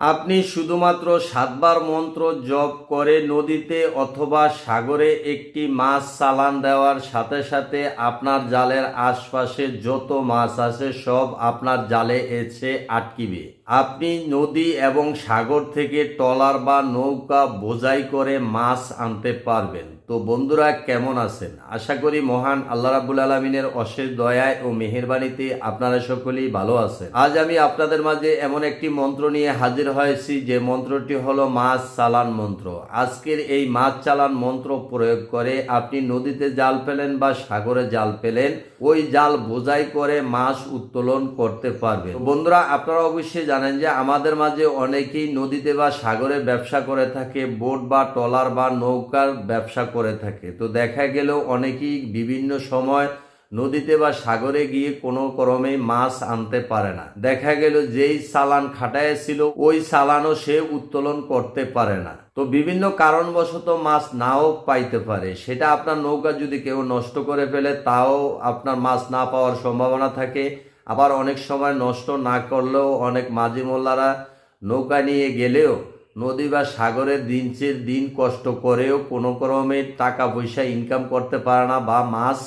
আপনি শুধুমাত্র সাতবার মন্ত্র জপ করে নদীতে অথবা সাগরে একটি মাছ চালান দেওয়ার সাথে সাথে আপনার জালের আশপাশে যত মাছ আছে সব আপনার জালে এসে আটকিবে। আপনি নদী এবং সাগর থেকে ট্রলার বা নৌকা বোঝাই করে মাছ আনতে পারবেন। তো বন্ধুরা, কেমন আছেন? আশা করি মহান আল্লাহ রাবুল আলমিনের অশেষ দয়ায় ও মেহেরবানিতে আপনারা সকলেই ভালো আছেন। আজ আমি আপনাদের মাঝে এমন একটি মন্ত্র নিয়ে হাজির হয়েছি, যে মন্ত্রটি হলো মাছ চালান মন্ত্র। আজকের এই মাছ চালান মন্ত্র প্রয়োগ করে আপনি নদীতে জাল পেলেন বা সাগরে জাল পেলেন ওই জাল বোঝাই করে মাছ উত্তোলন করতে পারবেন। তো বন্ধুরা, আপনারা অবশ্যই জানেন যে আমাদের মাঝে অনেকেই নদীতে বা সাগরে ব্যবসা করে থাকে, বোট বা ট্রলার বা নৌকার ব্যবসা করে থাকে। তো দেখা গেল অনেকেই বিভিন্ন সময় নদীতে বা সাগরে গিয়ে কোনো ক্রমেই মাছ আনতে পারে না। দেখা গেল যেই চালান খাটায় ছিল, ওই চালানও সে উত্তোলন করতে পারে না। তো বিভিন্ন কারণবশত মাছ নাও পাইতে পারে। সেটা আপনার নৌকা যদি কেউ নষ্ট করে ফেলে, তাও আপনার মাছ না পাওয়ার সম্ভাবনা থাকে। আবার অনেক সময় নষ্ট না করলেও অনেক মাঝি মোল্লারা নৌকা নিয়ে গেলেও নদী বা সাগরে দিনচের দিন কষ্ট করেও কোনো ক্রমে টাকা পয়সা ইনকাম করতে পারে না বা মাছ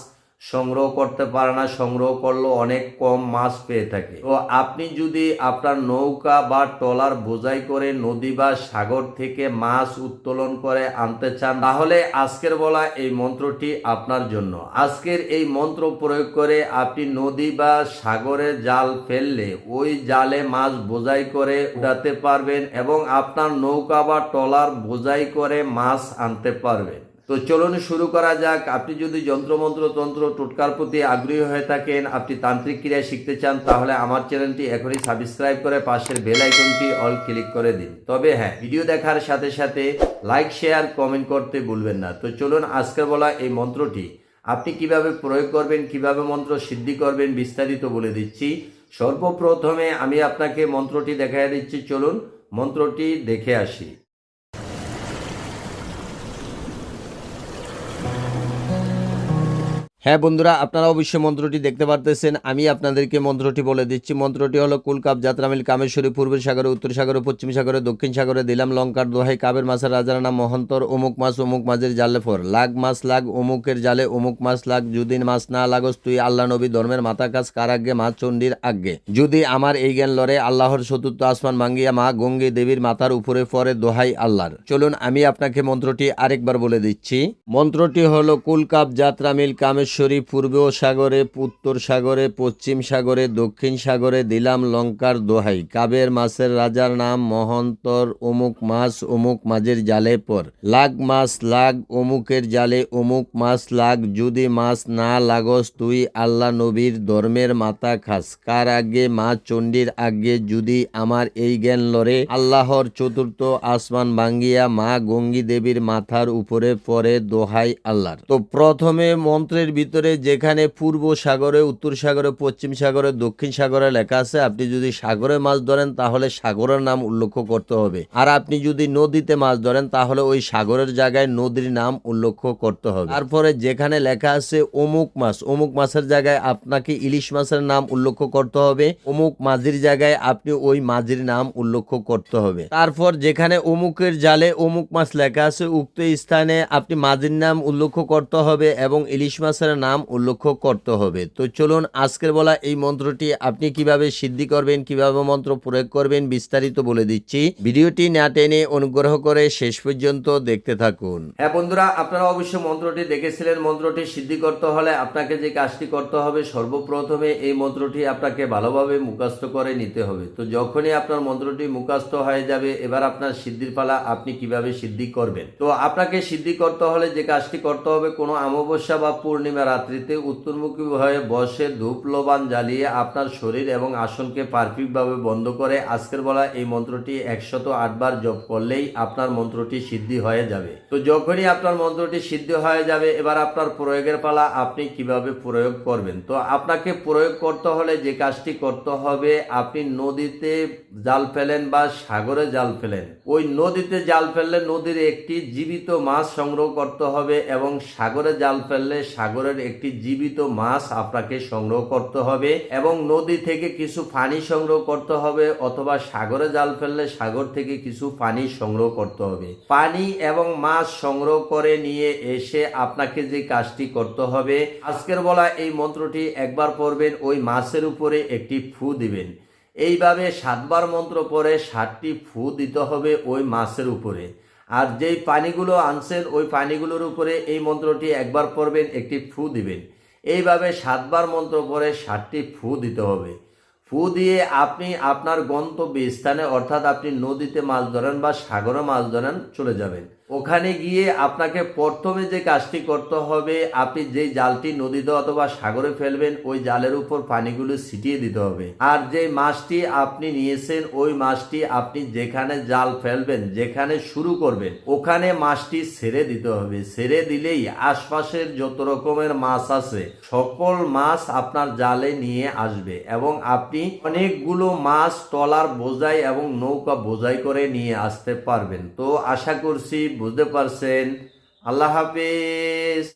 সংগ্রহ করতে পারে না, সংগ্রহ করলেও অনেক কম মাছ পেয়ে থাকে। তো আপনি যদি আপনার নৌকা বা ট্রলার বোঝাই করে নদী বা সাগর থেকে মাছ উত্তোলন করে আনতে চান, তাহলে আজকের বলা এই মন্ত্রটি আপনার জন্য। আজকের এই মন্ত্র প্রয়োগ করে আপনি নদী বা সাগরে জাল ফেললে ওই জালে মাছ বোঝাই করে উঠাতে পারবেন এবং আপনার নৌকা বা ট্রলার বোঝাই করে মাছ আনতে পারবেন। তো চলুন শুরু করা যাক। আপনি যদি যন্ত্রমন্ত্র তন্ত্র টোটকার প্রতি আগ্রহী হয়ে থাকেন, আপনি তান্ত্রিক ক্রিয়া শিখতে চান, তাহলে আমার চ্যানেলটি এখনই সাবস্ক্রাইব করে পাশের বেল আইকনটি অল ক্লিক করে দিন। তবে হ্যাঁ ভিডিও দেখার সাথে সাথে লাইক শেয়ার কমেন্ট করতে ভুলবেন না। তো চলুন আজকের বলা এই মন্ত্রটি। আপনি কীভাবে প্রয়োগ করবেন, কীভাবে মন্ত্র সিদ্ধি করবেন বিস্তারিত বলে দিচ্ছি। সর্বপ্রথমে আমি আপনাকে মন্ত্রটি দেখাই দিচ্ছি। চলুন মন্ত্রটি দেখে আসি। হ্যাঁ বন্ধুরা, আপনারা অবশ্যই মন্ত্রটি দেখতে পারতেছেন। আমি আপনাদেরকে মন্ত্রটি বলে দিচ্ছি। মন্ত্রটি হলো কুলকাপ যাত্রামিল কামেশ্বরী পূর্ব সাগরে, উত্তর সাগরে, পশ্চিম সাগরে, দক্ষিণ সাগরে, দিলাম লঙ্কার দোহাই, কাবের মাছের রাজার নাম মহন্তর, অমুক মাছ, অমুক মাছের জালে ফর। লাগ মাছ লাগ, অমুকের জালে অমুক মাছ লাগ, যদি মাছ না লাগস, তুই আল্লাহ নবী ধর্মের মাথা কাজ কার আগে মা চণ্ডীর আগে যদি আমার এই জ্ঞান লড়ে, আল্লাহর চতুর্থ আসমান ভাঙ্গিয়া মা গঙ্গে দেবীর মাথার উপরে পরে দোহাই আল্লাহর। চলুন, আমি আপনাকে মন্ত্রটি আরেকবার বলে দিচ্ছি। মন্ত্রটি হলো কুলকাপ যাত্রামিল কামেশ্বরী পূর্ব সাগরে, উত্তর সাগরে, পশ্চিম সাগরে, দক্ষিণ সাগরে, দিলাম, লঙ্কার দোহাই। কাবের মাছের রাজার নাম মহন্তর, অমুক মাছ, অমুক মাঝের জালে পর। লাগ মাছ, লাগ অমুকের জালে, অমুক মাছ, লাগ যদি মাছ না লাগস তুই আল্লাহ নবীর ধর্মের মাথা খাস। কার আগে মা চণ্ডীর আগে যদি আমার এই জ্ঞান লড়ে? আল্লাহর চতুর্থ আসমান ভাঙ্গিয়া মা গঙ্গী দেবীর মাথার উপরে পরে দোহাই আল্লাহর। তো প্রথমে মন্ত্রের ভিতরে যেখানে পূর্ব সাগরে, উত্তর সাগরে, পশ্চিম সাগরে, দক্ষিণ সাগরে লেখা আছে, আপনি যদি সাগরে মাছ ধরেন, তাহলে সাগরের নাম উল্লেখ করতে হবে। আর আপনি যদি নদীতে মাছ ধরেন, তাহলে ওই সাগরের জায়গায় নদীর নাম উল্লেখ করতে হবে। তারপরে যেখানে লেখা আছে অমুক মাছ, অমুক মাছের জায়গায় আপনাকে ইলিশ মাছের নাম উল্লেখ করতে হবে, অমুক মাঝির জায়গায় আপনি ওই মাঝির নাম উল্লেখ করতে হবে। তারপর যেখানে অমুকের জালে অমুক মাছ লেখা আছে, উক্ত স্থানে আপনি মাঝির নাম উল্লেখ করতে হবে এবং ইলিশ মাছের নাম উল্লেখ করতে হবে। তো চলুন আজকের বলা এই মন্ত্রটি আপনি কীভাবে সিদ্ধি করবেন, কীভাবে মন্ত্র প্রয়োগ করবেন বিস্তারিত বলে দিচ্ছি। ভিডিওটি না টেনে অনুগ্রহ করে শেষ পর্যন্ত দেখতে থাকুন। হ্যাঁ বন্ধুরা, আপনারা অবশ্যই মন্ত্রটি দেখেছিলেন। মন্ত্রটি সিদ্ধি করতে হলে আপনাকে যে কাজটি করতে হবে, সর্বপ্রথমে এই মন্ত্রটি আপনাকে ভালোভাবে মুখস্থ করে নিতে হবে। তো যখনই আপনার মন্ত্রটি মুখস্থ হয়ে যাবে, এবার আপনার সিদ্ধির পালা আপনি কীভাবে সিদ্ধি করবেন? তো আপনাকে সিদ্ধি করতে হলে যে কাজটি করতে হবে, কোনো অমাবস্যা বা পূর্ণিমা রাত্রিতে উত্তরমুখী হয়ে বসে ধূপ লোবান জ্বালিয়ে আপনার শরীর এবং আসনকে পারফেক্টভাবে বন্ধ করে আজকের বলা এই মন্ত্রটি একশত আটবার জপ করলেই আপনার মন্ত্রটি সিদ্ধি হয়ে যাবে। তো যখনই আপনার মন্ত্রটি সিদ্ধি হয়ে যাবে, এবার আপনার প্রয়োগের পালা আপনি কীভাবে প্রয়োগ করবেন? তো আপনাকে প্রয়োগ করতে হলে যে কাজটি করতে হবে, আপনি নদীতে জাল ফেলেন বা সাগরে জাল ফেলেন। ওই নদীতে জাল ফেললে নদীর একটি জীবিত মাছ সংগ্রহ করতে হবে এবং সাগরে জাল ফেললে সাগরে সাগরের একটি জীবিত মাছ আপনাকে সংগ্রহ করতে হবে এবং নদী থেকে কিছু পানি সংগ্রহ করতে হবে অথবা সাগরে জাল ফেললে সাগর থেকে কিছু পানি সংগ্রহ করতে হবে। পানি এবং মাছ সংগ্রহ করে নিয়ে এসে আপনাকে যে কাজটি করতে হবে, আজকের বলা এই মন্ত্রটি একবার পড়বেন, ওই মাছের উপরে একটি ফু দিবেন। এইভাবে সাতবার মন্ত্র পরে সাতটি ফু দিতে হবে ওই মাছের উপরে। আর যেই পানিগুলো আনছেন, ওই পানিগুলোর উপরে এই মন্ত্রটি একবার পড়বেন, একটি ফু দিবেন। এইভাবে সাতবার মন্ত্র পরে ষাটটি ফু দিতে হবে। ফু দিয়ে আপনি আপনার গন্তব্য স্থানে অর্থাৎ আপনি নদীতে মাছ ধরেন বা সাগরে মাছ ধরেন, চলে যাবেন। ওখানে গিয়ে আপনাকে প্রথমে যে কাজটি করতে হবে, আপনি যে জালটি নদীতে অথবা সাগরে ফেলবেন, ওই জালের উপর পানিগুলো ছিটিয়ে দিতে হবে। আর যে মাছটি আপনি নিয়েছেন, ওই মাছটি আপনি যেখানে জাল ফেলবেন, যেখানে শুরু করবেন, ওখানে মাছটি ছেড়ে দিতে হবে। ছেড়ে দিলেই আশপাশের যত রকমের মাছ আছে, সকল মাছ আপনার জালে নিয়ে আসবে এবং আপনি অনেকগুলো মাছ, টলার বোঝাই এবং নৌকা বোঝাই করে নিয়ে আসতে পারবেন। তো আশা করছি বুঝতে পারছেন? আল্লাহ হাফেজ।